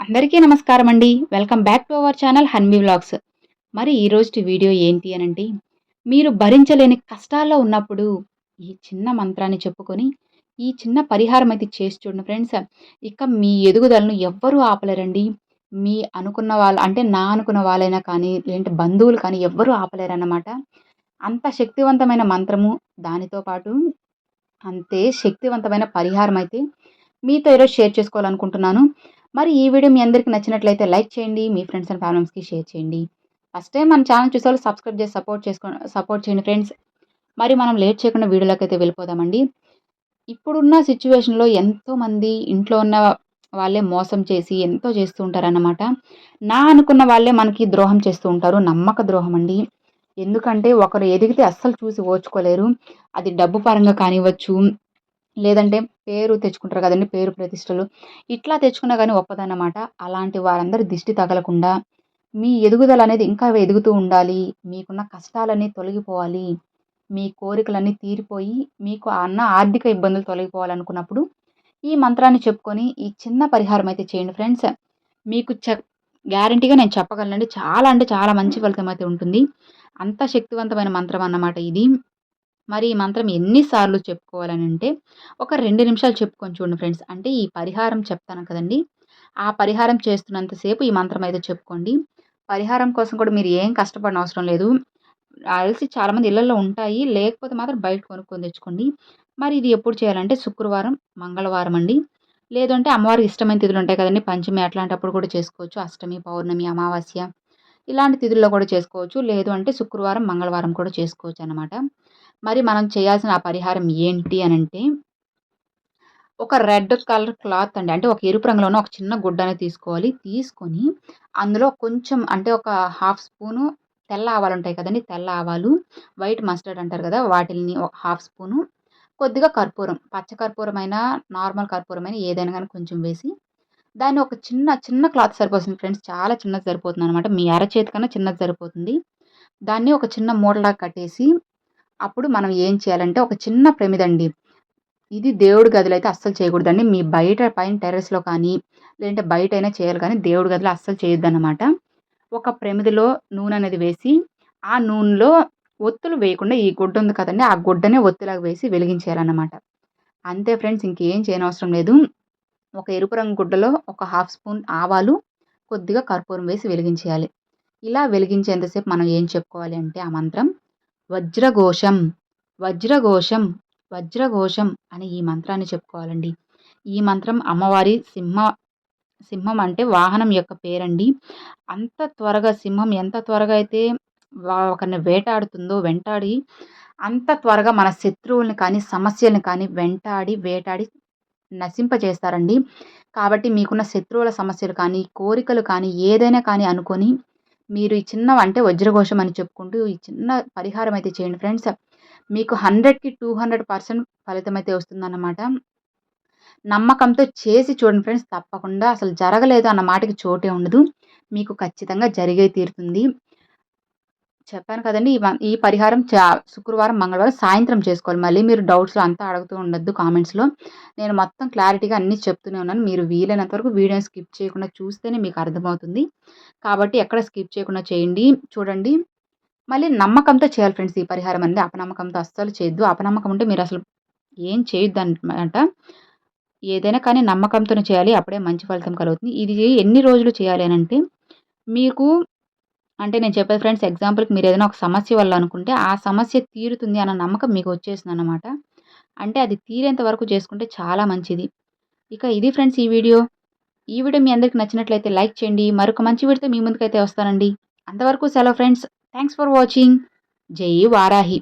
అందరికీ నమస్కారం అండి welcome back to our channel Hanmi vlogs మరి ఈరోజు వీడియో ఏంటి అనంటే మీరు భరించలేని కష్టాల్లో ఉన్నప్పుడు ఈ చిన్న మంత్రాన్ని చెప్పుకొని ఈ చిన్న పరిహారం అయితే చేసి చూడండి ఫ్రెండ్స్ ఇక మీ ఎదుగుదలను ఎవ్వరూ ఆపలేరండి. మీ అనుకున్న వాళ్ళు అంటే నా అనుకున్న వాళ్ళైనా కానీ లేదంటే బంధువులు కానీ ఎవ్వరూ ఆపలేరన్నమాట. అంత శక్తివంతమైన మంత్రము దానితో పాటు అంతే శక్తివంతమైన పరిహారం అయితే మీతో ఈరోజు షేర్ చేసుకోవాలనుకుంటున్నాను. మరి ఈ వీడియో మీ అందరికీ నచ్చినట్లయితే లైక్ చేయండి మీ ఫ్రెండ్స్ అండ్ ఫ్యామిలీస్కి షేర్ చేయండి. ఫస్ట్ టైం మన ఛానల్ చూసేవాళ్ళు సబ్స్క్రైబ్ చేసి సపోర్ట్ చేసుకో సపోర్ట్ చేయండి ఫ్రెండ్స్. మరి మనం లేట్ చేయకుండా వీడియోలోకి అయితే వెళ్ళిపోదామండి. ఇప్పుడున్న సిచ్యువేషన్లో ఎంతోమంది ఇంట్లో ఉన్న వాళ్ళే మోసం చేసి ఎంతో చేస్తూ ఉంటారన్నమాట. నా అనుకున్న వాళ్ళే మనకి ద్రోహం చేస్తూ ఉంటారు. నమ్మక ద్రోహం అండి. ఎందుకంటే ఒకరు ఎదిగితే అస్సలు చూసి ఓర్చుకోలేరు అది డబ్బు పరంగా కానివ్వచ్చు లేదంటే పేరు తెచ్చుకుంటారు కదండి పేరు ప్రతిష్టలు. ఇట్లా తెచ్చుకున్నా కానీ ఒప్పదన్నమాట. అలాంటి వారందరి దిష్టి తగలకుండా మీ ఎదుగుదల అనేది ఇంకా ఎదుగుతూ ఉండాలి. మీకున్న కష్టాలన్నీ తొలగిపోవాలి. మీ కోరికలన్నీ తీరిపోయి మీకు అన్న ఆర్థిక ఇబ్బందులు తొలగిపోవాలనుకున్నప్పుడు ఈ మంత్రాన్ని చెప్పుకొని ఈ చిన్న పరిహారం అయితే చేయండి ఫ్రెండ్స్. మీకు చె గ్యారంటీగా నేను చెప్పగలనండి. చాలా అంటే చాలా మంచి ఫలితం అయితే ఉంటుంది. అంత శక్తివంతమైన మంత్రం అన్నమాట ఇది. మరి ఈ మంత్రం ఎన్నిసార్లు చెప్పుకోవాలని అంటే ఒక రెండు నిమిషాలు చెప్పుకొని చూడండి ఫ్రెండ్స్. అంటే ఈ పరిహారం చెప్తాను కదండి. ఆ పరిహారం చేస్తున్నంతసేపు ఈ మంత్రం అయితే చెప్పుకోండి. పరిహారం కోసం కూడా మీరు ఏం కష్టపడిన అవసరం లేదు. అలసి చాలామంది ఇళ్ళలో ఉంటాయి. లేకపోతే మాత్రం బయట కొనుక్కొని తెచ్చుకోండి. మరి ఇది ఎప్పుడు చేయాలంటే శుక్రవారం మంగళవారం అండి. లేదంటే అమ్మవారికి ఇష్టమైన తిథులు ఉంటాయి కదండి. పంచమి అట్లాంటప్పుడు కూడా చేసుకోవచ్చు. అష్టమి పౌర్ణమి అమావాస్య ఇలాంటి తిథుల్లో కూడా చేసుకోవచ్చు. లేదు అంటే శుక్రవారం మంగళవారం కూడా చేసుకోవచ్చు అనమాట మరి మనం చేయాల్సిన ఆ పరిహారం ఏంటి అని అంటే ఒక రెడ్ కలర్ క్లాత్ అండి. అంటే ఒక ఎరుపు రంగులోనే ఒక చిన్న గుడ్డని తీసుకోవాలి. తీసుకొని అందులో కొంచెం అంటే ఒక హాఫ్ స్పూను తెల్ల ఆవాలు ఉంటాయి కదండి. తెల్ల ఆవాలు వైట్ మస్టర్డ్ అంటారు కదా వాటిని ఒక హాఫ్ స్పూను. కొద్దిగా కర్పూరం పచ్చ కర్పూరం అయినా నార్మల్ కర్పూరం అయినా ఏదైనా కానీ కొంచెం వేసి దాన్ని ఒక చిన్న చిన్న క్లాత్ సరిపోతుంది ఫ్రెండ్స్. చాలా చిన్నది సరిపోతుంది అనమాట మీ అరచేతి కన్నా చిన్నది సరిపోతుంది. దాన్ని ఒక చిన్న మూడలాగా కట్టేసి అప్పుడు మనం ఏం చేయాలంటే ఒక చిన్న ప్రమిదండి. ఇది దేవుడి గదిలో అయితే అస్సలు చేయకూడదండి. మీ బయట పైన టెర్రస్లో కానీ లేదంటే బయట అయినా చేయాలి కానీ దేవుడి గదిలో అస్సలు చేయొద్దన్నమాట. ఒక ప్రమిదిలో నూనె అనేది వేసి ఆ నూనెలో ఒత్తులు వేయకుండా ఈ గుడ్డ ఉంది కదండి ఆ గుడ్డనే ఒత్తులాగా వేసి వెలిగించేయాలన్నమాట. అంతే ఫ్రెండ్స్ ఇంకేం చేయనవసరం లేదు. ఒక ఎరుపు రంగు గుడ్డలో ఒక హాఫ్ స్పూన్ ఆవాలు కొద్దిగా కర్పూరం వేసి వెలిగించేయాలి. ఇలా వెలిగించేంతసేపు మనం ఏం చెప్పుకోవాలి అంటే ఆ మంత్రం వజ్రఘోషం వజ్రఘోషం వజ్రఘోషం అని ఈ మంత్రాన్ని చెప్పుకోవాలండి. ఈ మంత్రం అమ్మవారి సింహ సింహం అంటే వాహనం యొక్క పేరండి. అంత త్వరగా సింహం ఎంత త్వరగా అయితే ఒకరిని వేటాడుతుందో వెంటాడి అంత త్వరగా మన శత్రువుల్ని కానీ సమస్యల్ని కానీ వెంటాడి వేటాడి నశింపజేస్తారండి కాబట్టి మీకున్న శత్రువుల సమస్యలు కానీ కోరికలు కానీ ఏదైనా కానీ అనుకొని మీరు ఈ చిన్న అంటే వజ్రఘోషం అని చెప్పుకుంటూ ఈ చిన్న పరిహారం అయితే చేయండి ఫ్రెండ్స్. మీకు హండ్రెడ్కి టూ హండ్రెడ్ పర్సెంట్ ఫలితం అయితే వస్తుందన్నమాట. నమ్మకంతో చేసి చూడండి ఫ్రెండ్స్ తప్పకుండా అసలు జరగలేదు అన్న మాటకి చోటే ఉండదు. మీకు ఖచ్చితంగా జరిగే తీరుతుంది. చెప్పాను కదండి ఈ ఈ పరిహారం చా శుక్రవారం మంగళవారం సాయంత్రం చేసుకోవాలి. మళ్ళీ మీరు డౌట్స్లో అంతా అడుగుతూ ఉండొద్దు కామెంట్స్లో. నేను మొత్తం క్లారిటీగా అన్నీ చెప్తూనే ఉన్నాను. మీరు వీలైనంత వరకు వీడియోని స్కిప్ చేయకుండా చూస్తేనే మీకు అర్థమవుతుంది. కాబట్టి ఎక్కడ స్కిప్ చేయకుండా చేయండి చూడండి. మళ్ళీ నమ్మకంతో చేయాలి ఫ్రెండ్స్ ఈ పరిహారం అనేది. అపనమ్మకంతో అస్సలు చేయొద్దు. అపనమ్మకం ఉంటే మీరు అసలు ఏం చేయొద్దు అనమాట ఏదైనా కానీ నమ్మకంతోనే చేయాలి. అప్పుడే మంచి ఫలితం కలుగుతుంది. ఇది ఎన్ని రోజులు చేయాలి అని అంటే మీకు అంటే నేను చెప్పేది ఫ్రెండ్స్ ఎగ్జాంపుల్కి మీరు ఏదైనా ఒక సమస్య వల్ల అనుకుంటే ఆ సమస్య తీరుతుంది అన్న నమ్మకం మీకు వచ్చేసింది అనమాట అంటే అది తీరేంత వరకు చేసుకుంటే చాలా మంచిది. ఇక ఇది ఫ్రెండ్స్ ఈ వీడియో. ఈ వీడియో మీ అందరికి నచ్చినట్లయితే లైక్ చేయండి. మరొక మంచి వీడితో మీ ముందుకైతే వస్తానండి. అంతవరకు సెలవు ఫ్రెండ్స్ థ్యాంక్స్ ఫర్ వాచింగ్ జై వారాహి.